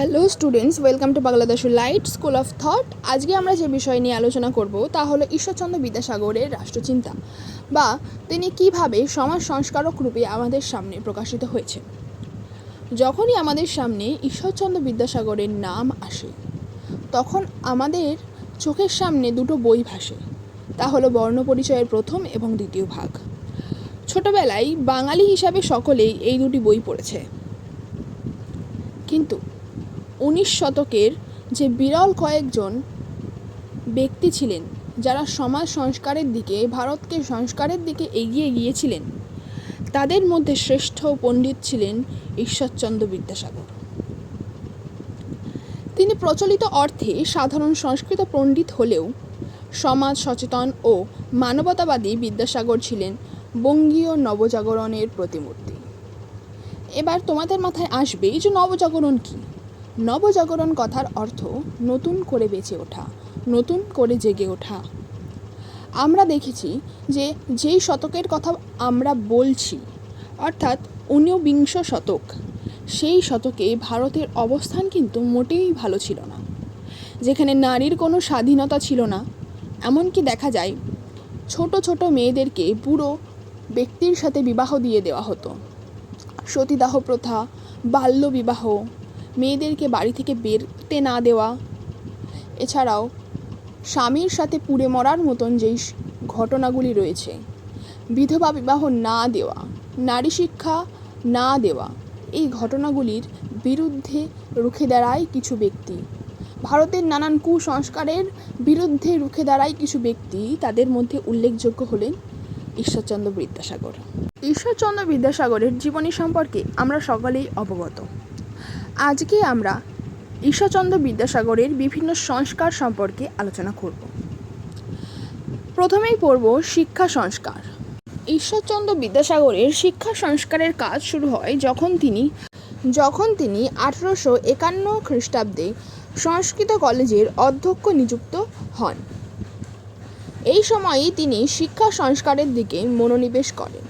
Hello students, welcome to Bangladesh Light School of Thought. আজকে আমরা যে বিষয় নিয়ে আলোচনা করব তা হলো ঈশ্বরচন্দ্র বিদ্যাসাগরের রাষ্ট্রচিন্তা বা তিনি কীভাবে সমাজ সংস্কারক রূপে আমাদের সামনে প্রকাশিত হয়েছে। যখনই আমাদের সামনে ঈশ্বরচন্দ্র বিদ্যাসাগরের নাম আসে, তখন আমাদের চোখের সামনে দুটো বই ভাসে। তা হলো বর্ণপরিচয়ের প্রথম এবং দ্বিতীয় ভাগ। ছোটবেলায় বাঙালি হিসাবে সকলেই এই দুটি বই পড়েছে। কিন্তু উনিশ শতকের যে বিরল কয়েকজন ব্যক্তি ছিলেন, যারা সমাজ সংস্কারের দিকে, ভারতকে সংস্কারের দিকে এগিয়ে গিয়েছিলেন, তাদের মধ্যে শ্রেষ্ঠ পণ্ডিত ছিলেন ঈশ্বরচন্দ্র বিদ্যাসাগর। তিনি প্রচলিত অর্থে সাধারণ সংস্কৃত পণ্ডিত হলেও সমাজ সচেতন ও মানবতাবাদী বিদ্যাসাগর ছিলেন বঙ্গীয় নবজাগরণের প্রতিমূর্তি। এবার তোমাদের মাথায় আসবে, এই যে নবজাগরণ কী? নবজাগরণ কথার অর্থ নতুন করে বেঁচে ওঠা, নতুন করে জেগে ওঠা। আমরা দেখেছি যে যেই শতকের কথা আমরা বলছি, অর্থাৎ ঊনবিংশ শতক, সেই শতকে ভারতের অবস্থান কিন্তু মোটেই ভালো ছিল না। যেখানে নারীর কোনো স্বাধীনতা ছিল না, এমনকি দেখা যায় ছোট ছোট মেয়েদেরকে বুড়ো ব্যক্তির সাথে বিবাহ দিয়ে দেওয়া হতো। সতীদাহ প্রথা, বাল্যবিবাহ মেয়েদেরকে বাড়ি থেকে বেরতে না দেওয়া। এছাড়াও, স্বামীর সাথে পুড়ে মরার মতন যেই ঘটনাগুলি রয়েছে, বিধবা বিবাহ না দেওয়া, নারী শিক্ষা না দেওয়া, এই ঘটনাগুলির বিরুদ্ধে রুখে দাঁড়ায় কিছু ব্যক্তি। ভারতের নানান কুসংস্কারের বিরুদ্ধে রুখে দাঁড়ায় কিছু ব্যক্তি, তাদের মধ্যে উল্লেখযোগ্য হলেন ঈশ্বরচন্দ্র বিদ্যাসাগর। ঈশ্বরচন্দ্র বিদ্যাসাগরের জীবনী সম্পর্কে আমরা সকলেই অবগত। আজকে আমরা ঈশ্বরচন্দ্র বিদ্যাসাগরের বিভিন্ন সংস্কার সম্পর্কে আলোচনা করব। প্রথমেই পড়ব শিক্ষা সংস্কার। ঈশ্বরচন্দ্র বিদ্যাসাগরের শিক্ষা সংস্কারের কাজ শুরু হয় যখন তিনি যখন তিনি আঠেরোশো একান্ন খ্রিস্টাব্দে সংস্কৃত কলেজের অধ্যক্ষ নিযুক্ত হন। এই সময়ই তিনি শিক্ষা সংস্কারের দিকে মনোনিবেশ করেন।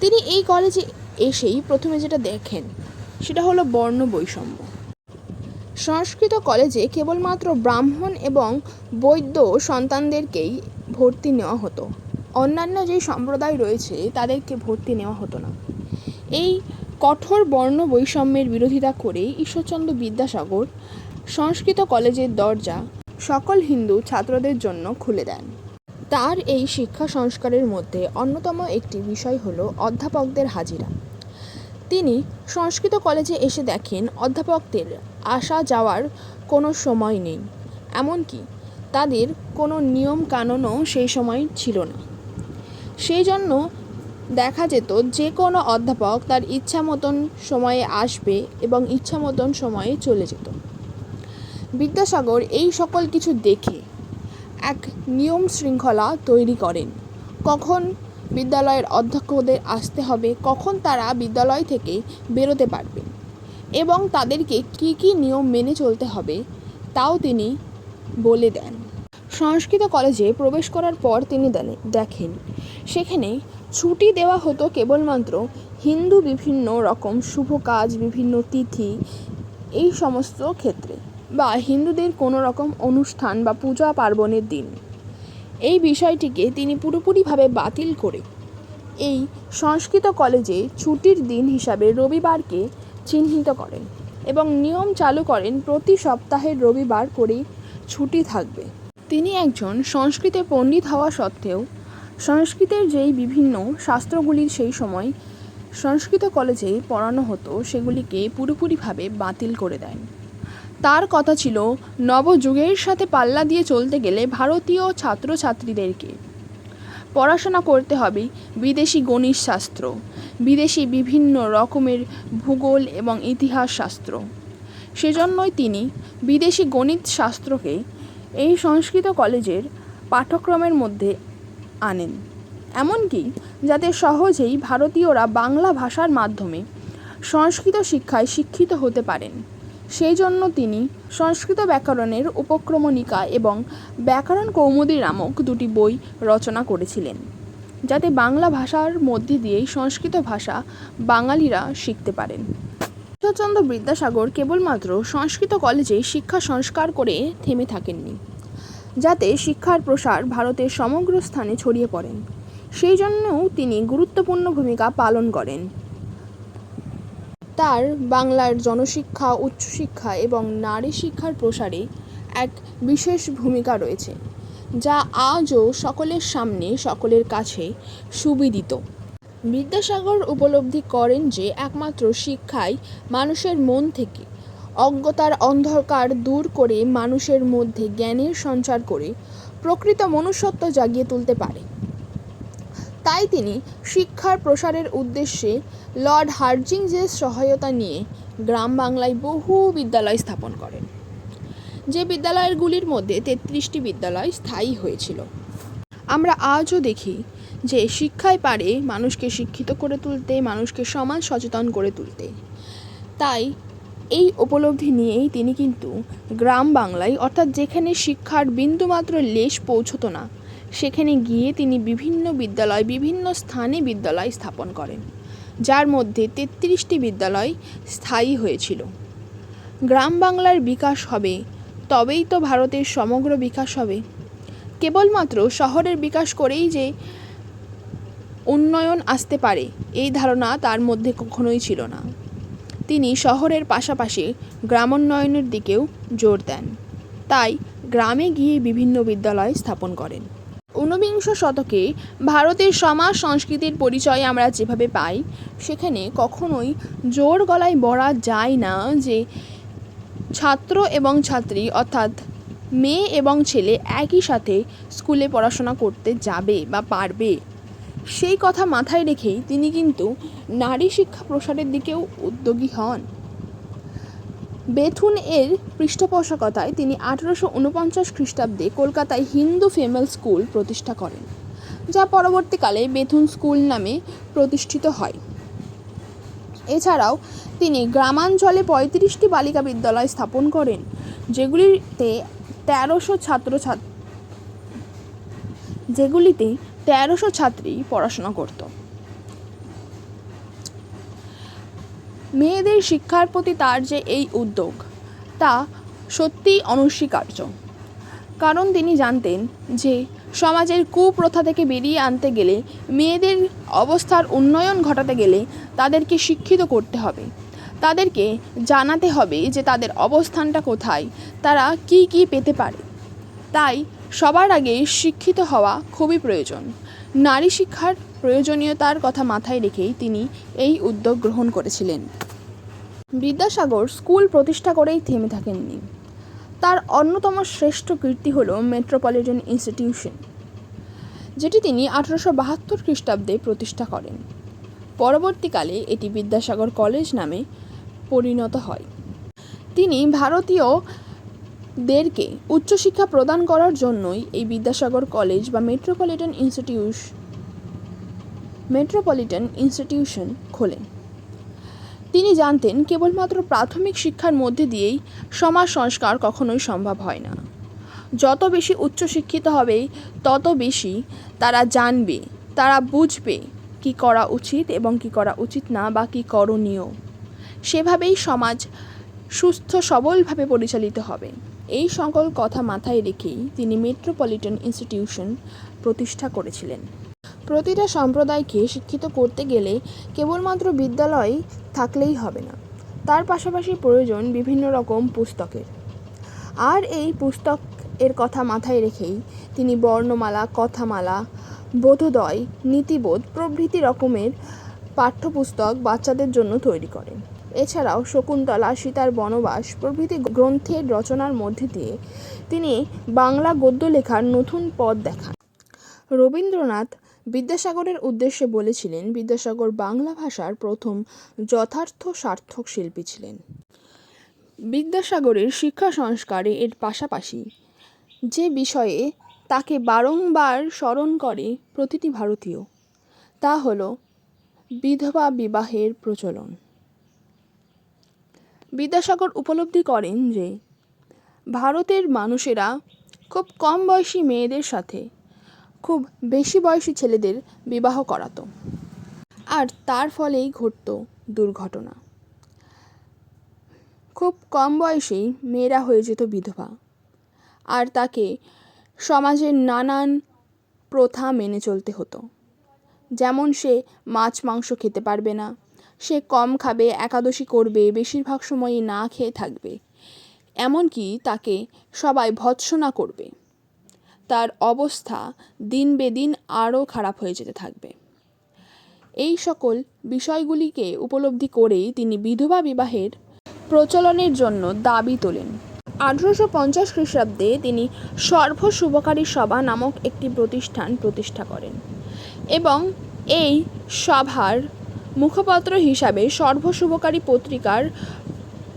তিনি এই কলেজে এসেই প্রথমে যেটা দেখেন সেটা হলো বর্ণ বৈষম্য। সংস্কৃত কলেজে কেবলমাত্র ব্রাহ্মণ এবং বৈদ্য সন্তানদেরকেই ভর্তি নেওয়া হতো। অন্যান্য যেই সম্প্রদায় রয়েছে, তাদেরকে ভর্তি নেওয়া হতো না। এই কঠোর বর্ণ বৈষম্যের বিরোধিতা করে ঈশ্বরচন্দ্র বিদ্যাসাগর সংস্কৃত কলেজের দরজা সকল হিন্দু ছাত্রদের জন্য খুলে দেন। তার এই শিক্ষা সংস্কারের মধ্যে অন্যতম একটি বিষয় হলো অধ্যাপকদের হাজিরা। তিনি সংস্কৃত কলেজে এসে দেখেন, অধ্যাপকদের আসা যাওয়ার কোনো সময় নেই। এমনকি তাদের কোনো নিয়ম কানুনও সেই সময় ছিল না। সেই জন্য দেখা যেত যে কোনো অধ্যাপক তার ইচ্ছা মতন সময়ে আসবে এবং ইচ্ছা মতন সময়ে চলে যেত। বিদ্যাসাগর এই সকল কিছু দেখে এক নিয়ম শৃঙ্খলা তৈরি করেন। কখন বিদ্যালয়ের অধ্যক্ষদের আসতে হবে, কখন তারা বিদ্যালয় থেকে বেরোতে পারবে এবং তাদেরকে কী কী নিয়ম মেনে চলতে হবে, তাও তিনি বলে দেন। সংস্কৃত কলেজে প্রবেশ করার পর তিনি দেখেন, সেখানে ছুটি দেওয়া হতো কেবলমাত্র হিন্দু বিভিন্ন রকম শুভ কাজ, বিভিন্ন তিথি, এই সমস্ত ক্ষেত্রে বা হিন্দুদের কোনো রকম অনুষ্ঠান বা পূজা পার্বণের দিন। এই বিষয়টিকে তিনি পুরোপুরিভাবে বাতিল করে। এই সংস্কৃত কলেজে ছুটির দিন হিসাবে রবিবারকে চিহ্নিত করেন এবং নিয়ম চালু করেন প্রতি সপ্তাহের রবিবার করেই ছুটি থাকবে। তিনি একজন সংস্কৃতে পণ্ডিত হওয়া সত্ত্বেও সংস্কৃতের যেই বিভিন্ন শাস্ত্রগুলির সেই সময় সংস্কৃত কলেজে পড়ানো হতো, সেগুলিকে পুরোপুরিভাবে বাতিল করে দেন। তার কথা ছিল, নবযুগের সাথে পাল্লা দিয়ে চলতে গেলে ভারতীয় ছাত্রছাত্রীদেরকে। পড়াশোনা করতে হবে বিদেশি গণিত শাস্ত্র বিদেশি বিভিন্ন রকমের ভূগোল এবং ইতিহাস শাস্ত্র সেজন্যই তিনি বিদেশি গণিত শাস্ত্রকে এই সংস্কৃত কলেজের পাঠ্যক্রমের মধ্যে আনেন। এমনকি যাতে সহজেই ভারতীয়রা বাংলা ভাষার মাধ্যমে সংস্কৃত শিক্ষায় শিক্ষিত হতে পারেন। সেই জন্য তিনি সংস্কৃত ব্যাকরণের উপক্রমণিকা এবং ব্যাকরণ কৌমুদী নামক দুটি বই রচনা করেছিলেন, যাতে বাংলা ভাষার মধ্যে দিয়েই সংস্কৃত ভাষা বাঙালিরা শিখতে পারেন। ঈশ্বরচন্দ্র বিদ্যাসাগর কেবলমাত্র সংস্কৃত কলেজে শিক্ষা সংস্কার করে থেমে থাকেননি, যাতে শিক্ষার প্রসার ভারতের সমগ্র স্থানে ছড়িয়ে পড়েন। সেই জন্যও তিনি গুরুত্বপূর্ণ ভূমিকা পালন করেন। তার বাংলার জনশিক্ষা, উচ্চশিক্ষা এবং নারী শিক্ষার প্রসারে এক বিশেষ ভূমিকা রয়েছে, যা আজও সকলের সামনে, সকলের কাছে সুবিদিত। বিদ্যাসাগর উপলব্ধি করেন যে, একমাত্র শিক্ষাই মানুষের মন থেকে অজ্ঞতার অন্ধকার দূর করে মানুষের মধ্যে জ্ঞানের সঞ্চার করে প্রকৃত মনুষ্যত্ব জাগিয়ে তুলতে পারে। তাই তিনি শিক্ষার প্রসারের উদ্দেশ্যে লর্ড হার্জিংজের সহায়তা নিয়ে গ্রাম বাংলায় বহু বিদ্যালয় স্থাপন করেন, যে বিদ্যালয়গুলির মধ্যে তেত্রিশটি বিদ্যালয় স্থায়ী হয়েছিল। আমরা আজও দেখি যে শিক্ষায় পারে মানুষকে শিক্ষিত করে তুলতে, মানুষকে সমাজ সচেতন করে তুলতে। তাই এই উপলব্ধি নিয়েই তিনি কিন্তু গ্রাম বাংলায়, অর্থাৎ যেখানে শিক্ষার বিন্দুমাত্র লেশ পৌঁছতো না সেখানে গিয়ে তিনি বিভিন্ন বিদ্যালয়, বিভিন্ন স্থানে বিদ্যালয় স্থাপন করেন, যার মধ্যে তেত্রিশটি বিদ্যালয় স্থায়ী হয়েছিল। গ্রাম বাংলার বিকাশ হবে, তবেই তো ভারতের সমগ্র বিকাশ হবে। কেবলমাত্র শহরের বিকাশ করেই যে উন্নয়ন আসতে পারে, এই ধারণা তার মধ্যে কখনোই ছিল না। তিনি শহরের পাশাপাশি গ্রামোন্নয়নের দিকেও জোর দেন। তাই গ্রামে গিয়ে বিভিন্ন বিদ্যালয় স্থাপন করেন। ঊনবিংশ শতকে ভারতের সমাজ সংস্কৃতির পরিচয় আমরা যেভাবে পাই, সেখানে কখনোই জোর গলায় বলা যায় না যে ছাত্র এবং ছাত্রী অর্থাৎ মেয়ে এবং ছেলে একই সাথে স্কুলে পড়াশোনা করতে যাবে বা পারবে। সেই কথা মাথায় রেখেই তিনি কিন্তু নারী শিক্ষা প্রসারের দিকেও উদ্যোগী হন। বেথুন এর পৃষ্ঠপোষকতায় তিনি আঠেরোশো উনপঞ্চাশ খ্রিস্টাব্দে কলকাতায় হিন্দু ফিমেল স্কুল প্রতিষ্ঠা করেন, যা পরবর্তীকালে বেথুন স্কুল নামে প্রতিষ্ঠিত হয়। এছাড়াও তিনি গ্রামাঞ্চলে পঁয়ত্রিশটি বালিকা বিদ্যালয় স্থাপন করেন, যেগুলিতে তেরোশো ছাত্র যেগুলিতে তেরোশো ছাত্রী পড়াশোনা করত। মেয়েদের শিক্ষার প্রতি তার যে এই উদ্যোগ, তা সত্যিই অনস্বীকার্য। কারণ তিনি জানতেন যে সমাজের কুপ্রথা থেকে বেরিয়ে আনতে গেলে, মেয়েদের অবস্থার উন্নয়ন ঘটাতে গেলে তাদেরকে শিক্ষিত করতে হবে। তাদেরকে জানাতে হবে যে তাদের অবস্থানটা কোথায়, তারা কি কি পেতে পারে। তাই সবার আগে শিক্ষিত হওয়া খুবই প্রয়োজন। নারী শিক্ষার প্রয়োজনীয়তার কথা মাথায় রেখেই তিনি এই উদ্যোগ গ্রহণ করেছিলেন। বিদ্যাসাগর স্কুল প্রতিষ্ঠা করেই থেমে থাকেননি। তার অন্যতম শ্রেষ্ঠ কীর্তি হল মেট্রোপলিটন ইনস্টিটিউশন, যেটি তিনি আঠারোশো বাহাত্তর খ্রিস্টাব্দে প্রতিষ্ঠা করেন। পরবর্তীকালে এটি বিদ্যাসাগর কলেজ নামে পরিণত হয়। তিনি ভারতীয়দেরকে উচ্চশিক্ষা প্রদান করার জন্যই এই বিদ্যাসাগর কলেজ বা মেট্রোপলিটন ইনস্টিটিউশ, মেট্রোপলিটন ইনস্টিটিউশন খোলেন। তিনি জানতেন কেবলমাত্র প্রাথমিক শিক্ষার মধ্যে দিয়েই সমাজ সংস্কার কখনোই সম্ভব হয় না। যত বেশি উচ্চশিক্ষিত হবে, তত বেশি তারা জানবে, তারা বুঝবে কি করা উচিত এবং কি করা উচিত না বা কী করণীয়। সেভাবেই সমাজ সুস্থ, সবলভাবে পরিচালিত হবে। এই সকল কথা মাথায় রেখেই তিনি মেট্রোপলিটন ইনস্টিটিউশন প্রতিষ্ঠা করেছিলেন। প্রতিটা সম্প্রদায়কে শিক্ষিত করতে গেলে কেবলমাত্র বিদ্যালয় থাকলেই হবে না। তার পাশাপাশি প্রয়োজন বিভিন্ন রকম পুস্তকের। আর এই পুস্তক এর কথা মাথায় রেখেই তিনি বর্ণমালা, কথামালা, বোধোদয়, নীতিবোধ প্রভৃতি রকমের পাঠ্যপুস্তক বাচ্চাদের জন্য তৈরি করেন। এছাড়াও শকুন্তলা, সীতার বনবাস প্রভৃতি গ্রন্থের রচনার মধ্যে দিয়ে তিনি বাংলা গদ্য লেখার নতুন পথ দেখান। রবীন্দ্রনাথ বিদ্যাসাগরের উদ্দেশ্যে বলেছিলেন, বিদ্যাসাগর বাংলা ভাষার প্রথম যথার্থ সার্থক শিল্পী ছিলেন। বিদ্যাসাগরের শিক্ষা সংস্কারে এর পাশাপাশি যে বিষয়ে তাকে বারংবার স্মরণ করে প্রতিটি ভারতীয়, তা হল বিধবা বিবাহের প্রচলন। বিদ্যাসাগর উপলব্ধি করেন যে, ভারতের মানুষেরা খুব কম বয়সী মেয়েদের সাথে খুব বেশি বয়সী ছেলেদের বিবাহ করাতো। আর তার ফলেই ঘটতো দুর্ঘটনা। খুব কম বয়সেই মেয়েরা হয়ে যেত বিধবা। আর তাকে সমাজের নানান প্রথা মেনে চলতে হতো। যেমন সে মাছ, মাংস খেতে পারবে না, সে কম খাবে, একাদশী করবে, বেশিরভাগ সময়ই না খেয়ে থাকবে। এমনকি তাকে সবাই ভৎসনা করবে। তার অবস্থা দিন বেদিন আরও খারাপ হয়ে যেতে থাকবে। এই সকল বিষয়গুলিকে উপলব্ধি করেই তিনি বিধবা বিবাহের প্রচলনের জন্য দাবি তোলেন। আঠেরোশো পঞ্চাশ খ্রিস্টাব্দে তিনি সর্ব শুভকারী সভা নামক একটি প্রতিষ্ঠান প্রতিষ্ঠা করেন এবং এই সভার মুখপত্র হিসাবে সর্বশুভকারী পত্রিকার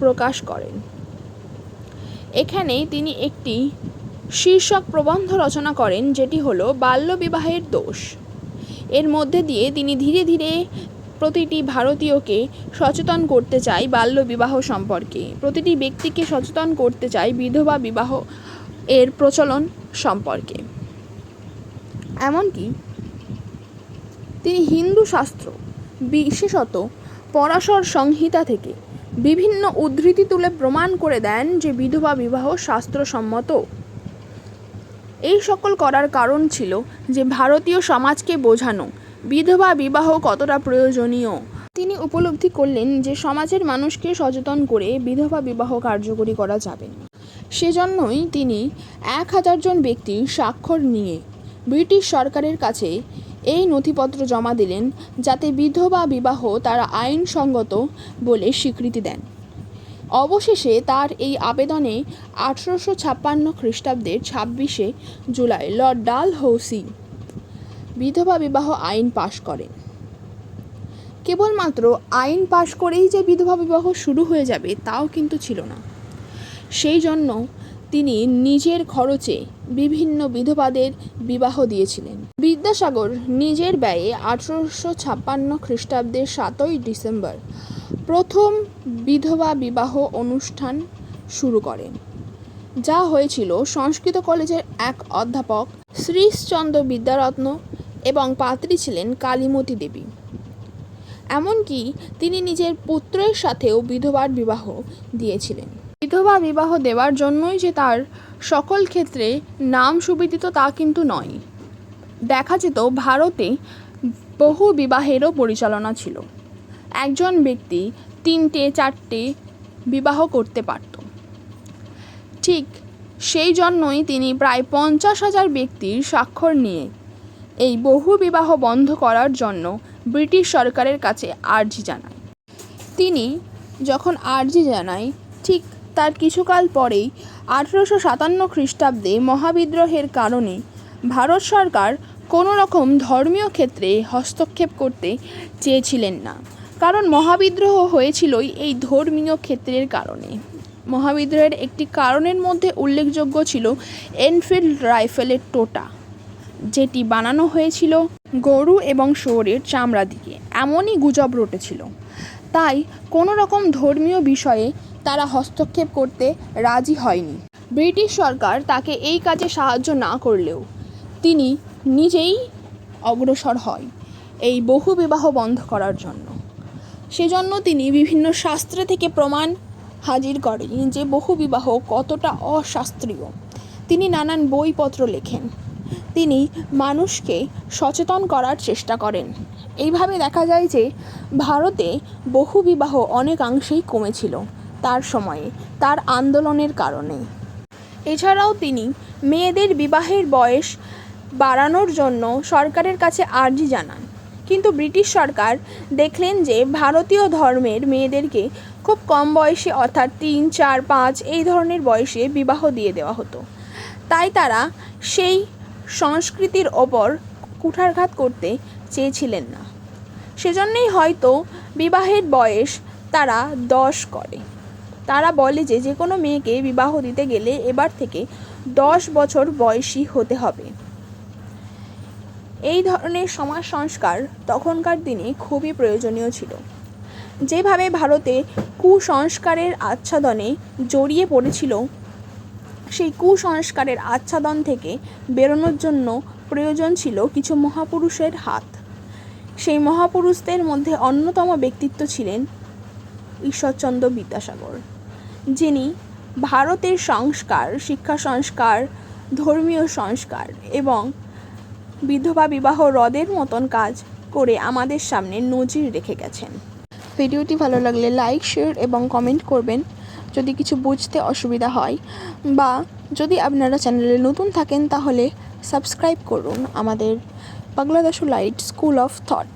প্রকাশ করেন। এখানে তিনি একটি শীর্ষক প্রবন্ধ রচনা করেন, যেটি হলো বাল্যবিবাহের দোষ। এর মধ্যে দিয়ে তিনি ধীরে ধীরে প্রতিটি ভারতীয়কে সচেতন করতে চায় বাল্যবিবাহ সম্পর্কে। প্রতিটি ব্যক্তিকে সচেতন করতে চায় বিধবা বিবাহ এর প্রচলন সম্পর্কে। এমনকি তিনি হিন্দু শাস্ত্র, বিশেষত পরাশর সংহিতা থেকে বিভিন্ন উদ্ধৃতি তুলে প্রমাণ করে দেন যে বিধবা বিবাহ শাস্ত্রসম্মত। এই সকল করার কারণ ছিল যে ভারতীয় সমাজকে বোঝানো, বিধবা বিবাহ কতটা প্রয়োজনীয়। তিনি উপলব্ধি করলেন যে সমাজের মানুষকে সচেতন করে বিধবা বিবাহ কার্যকরী করা যাবে। সেজন্যই তিনি এক হাজার জন ব্যক্তির স্বাক্ষর নিয়ে ব্রিটিশ সরকারের কাছে এই নথিপত্র জমা দিলেন যাতে বিধবা বিবাহ তারা আইনসঙ্গত বলে স্বীকৃতি দেন। অবশেষে তার এই আবেদনে আঠেরোশো ছাপ্পান্ন খ্রিস্টাব্দের ছাব্বিশে জুলাই লর্ড ডাল হৌসি বিধবা বিবাহ আইন পাশ করেন। কেবলমাত্র আইন পাশ করেই যে বিধবা বিবাহ শুরু হয়ে যাবে তাও কিন্তু ছিল না। সেই জন্য তিনি নিজের খরচে বিভিন্ন বিধবাদের বিবাহ দিয়েছিলেন। বিদ্যাসাগর নিজের ব্যয়ে আঠেরোশো ছাপ্পান্ন খ্রিস্টাব্দের সাতই ডিসেম্বর প্রথম বিধবা বিবাহ অনুষ্ঠান শুরু করেন যা হয়েছিল সংস্কৃত কলেজের এক অধ্যাপক শ্রীশচন্দ্র বিদ্যারত্ন এবং পাত্রী ছিলেন কালীমতী দেবী। এমনকি তিনি নিজের পুত্রের সাথেও বিধবার বিবাহ দিয়েছিলেন। বিধবা বিবাহ দেওয়ার জন্যই যে তার সকল ক্ষেত্রে নাম সুবিদিত তা কিন্তু নয়। দেখা যেত ভারতে বহু বিবাহেরও পরিচালনা ছিল। একজন ব্যক্তি তিনটে, চারটে বিবাহ করতে পারত। ঠিক সেই জন্যই তিনি প্রায় পঞ্চাশ হাজার ব্যক্তির স্বাক্ষর নিয়ে এই বহু বিবাহ বন্ধ করার জন্য ব্রিটিশ সরকারের কাছে আর্জি জানায়। তিনি যখন আর্জি জানায়, ঠিক তার কিছুকাল পরেই আঠেরোশো সাতান্ন খ্রিস্টাব্দে মহাবিদ্রোহের কারণে ভারত সরকার কোনো রকম ধর্মীয় ক্ষেত্রে হস্তক্ষেপ করতে চেয়েছিলেন না। কারণ মহাবিদ্রোহ হয়েছিলই এই ধর্মীয় ক্ষেত্রের কারণে। মহাবিদ্রোহের একটি কারণের মধ্যে উল্লেখযোগ্য ছিল এনফিল্ড রাইফেলের টোটা, যেটি বানানো হয়েছিল গরু এবং শুয়োরের চামড়া দিয়ে। এমনই গুজব রটেছিল। তাই কোনো রকম ধর্মীয় বিষয়ে তারা হস্তক্ষেপ করতে রাজি হয়নি। ব্রিটিশ সরকার তাকে এই কাজে সাহায্য না করলেও তিনি নিজেই অগ্রসর হয় এই বহু বিবাহ বন্ধ করার জন্য। সেজন্য তিনি বিভিন্ন শাস্ত্রে থেকে প্রমাণ হাজির করেন যে বহু বিবাহ কতটা অশাস্ত্রীয়। তিনি নানান বইপত্র লেখেন। তিনি মানুষকে সচেতন করার চেষ্টা করেন। এইভাবে দেখা যায় যে ভারতে বহু বিবাহ অনেকাংশেই কমেছিল তার সময়ে, তার আন্দোলনের কারণে। এছাড়াও তিনি মেয়েদের বিবাহের বয়স বাড়ানোর জন্য সরকারের কাছে আর্জি জানান। কিন্তু ব্রিটিশ সরকার দেখলেন যে ভারতীয় ধর্মের মেয়েদেরকে খুব কম বয়সে, অর্থাৎ তিন, চার, পাঁচ, এই ধরনের বয়সে বিবাহ দিয়ে দেওয়া হতো। তাই তারা সেই সংস্কৃতির ওপর কুঠারঘাত করতে চেয়েছিলেন না। সেজন্যই হয়তো বিবাহের বয়স তারা দশ করে। তারা বলে যে যে কোনো মেয়েকে বিবাহ দিতে গেলে এবার থেকে দশ বছর বয়সী হতে হবে। এই ধরনের সমাজ সংস্কার তখনকার দিনে খুবই প্রয়োজনীয় ছিল। যেভাবে ভারতে কুসংস্কারের আচ্ছাদনে জড়িয়ে পড়েছিল, সেই কুসংস্কারের আচ্ছাদন থেকে বেরোনোর জন্য প্রয়োজন ছিল কিছু মহাপুরুষের হাত। সেই মহাপুরুষদের মধ্যে অন্যতম ব্যক্তিত্ব ছিলেন ঈশ্বরচন্দ্র বিদ্যাসাগর, যিনি ভারতের সংস্কার, শিক্ষা সংস্কার, ধর্মীয় সংস্কার এবং বিধবা বিবাহ হ্রদের মতন কাজ করে আমাদের সামনে নজির রেখে গেছেন। ভিডিওটি ভালো লাগলে লাইক, শেয়ার এবং কমেন্ট করবেন। যদি কিছু বুঝতে অসুবিধা হয় বা যদি আপনারা চ্যানেলে নতুন থাকেন তাহলে সাবস্ক্রাইব করুন আমাদের Bangladesh Light School of Thought.